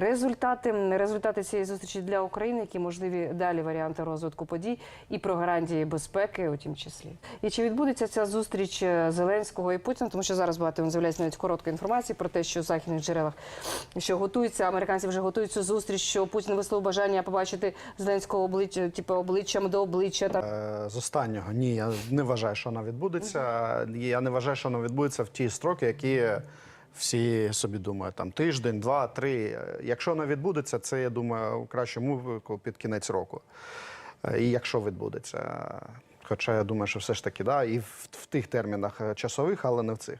Результати результати цієї зустрічі для України, які можливі далі варіанти розвитку подій і про гарантії безпеки, у тім числі. І чи відбудеться ця зустріч е, Зеленського і Путіна? Тому що зараз багато з'являється навіть коротка інформація про те, що в західних джерелах що готується, американці вже готують цю зустріч, що Путін висловив бажання побачити Зеленського обличчя, типу обличчям до обличчя. Та Е, З останнього ні, я не вважаю, що вона відбудеться. Я не вважаю, що вона відбудеться в ті строки, які всі собі думають, там тиждень, два, три. Якщо вона відбудеться, це я думаю у кращому випадку під кінець року. Е, І якщо відбудеться. Хоча я думаю, що все ж таки, да, і в, в тих термінах е, часових, але не в цих.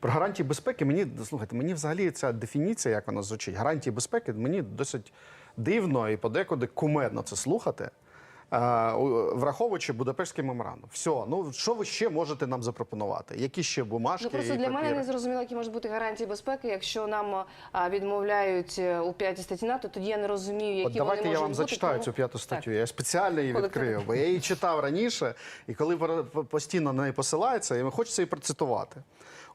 Про гарантії безпеки мені слухайте, мені взагалі ця дефініція, як вона звучить, гарантії безпеки, мені досить дивно і подекуди кумедно це слухати. Е, враховуючи Будапештський меморандум. Все, ну що ви ще можете нам запропонувати? Які ще бумажки? Ну просто і для мене не зрозуміло, які можуть бути гарантії безпеки. Якщо нам а, відмовляють е, у п'ятій статті НАТО, тоді я не розумію, які От давайте вони я вам бути. зачитаю тому- цю п'яту Так. статтю. Я спеціально її відкрив, бо я її читав раніше, і коли постійно на неї посилається, і хочеться її процитувати.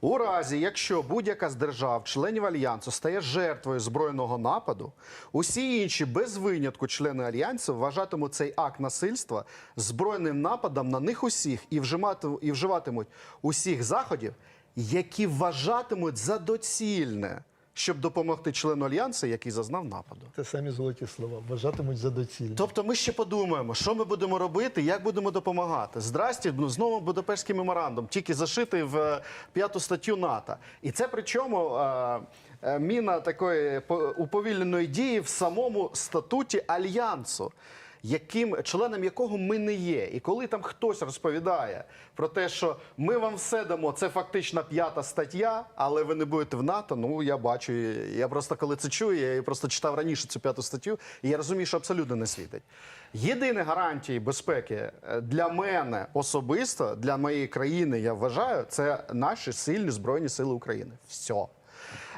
У разі, якщо будь-яка з держав, членів альянсу, стає жертвою збройного нападу, усі інші без винятку члени альянсу вважатимуть цей акт насильства збройним нападом на них усіх і і вживатимуть усіх заходів, які вважатимуть за доцільне, щоб допомогти члену альянсу, який зазнав нападу. Це самі золоті слова. Вважатимуть за доцільне. Тобто ми ще подумаємо, що ми будемо робити, як будемо допомагати. Здрасті, ну знову Будапештський меморандум, тільки зашитий в е, п'яту статтю НАТО. І це причому е, е, міна такої по- уповільненої дії в самому статуті альянсу. Яким членом якого ми не є, і коли там хтось розповідає про те, що ми вам все дамо, це фактично п'ята стаття, але ви не будете в НАТО. Ну я бачу, я просто коли це чую, я просто читав раніше цю п'яту статтю, і я розумію, що абсолютно не світить. Єдині гарантії безпеки е, для мене особисто, для моєї країни, я вважаю, це наші сильні збройні сили України. Все.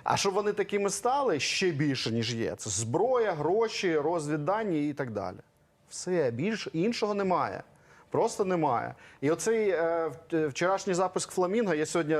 А щоб вони такими стали ще більше, ніж є. Це зброя, гроші, розвіддані і так далі. Все, більш іншого немає. Просто немає. І оцей е, вчорашній запуск Фламінго. Я сьогодні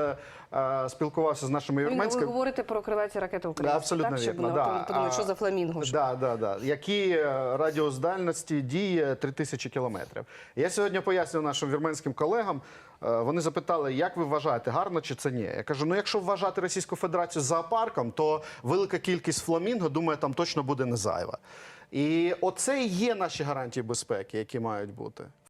е, спілкувався з нашими Ви вірменськими. говорите про крилаті ракети України. Да, абсолютно так, вірно. Да. подумати, що за фламінго. Да, да, да. Які е, радіус дальності діє 3000 кілометрів. Я сьогодні пояснюю нашим вірменським колегам. е, Вони запитали, як ви вважаєте, гарно чи це ні? Я кажу: ну якщо вважати Російську Федерацію зоопарком, то велика кількість фламінго, думаю, там точно буде не зайва. І оце і є наші гарантії безпеки, які мають бути.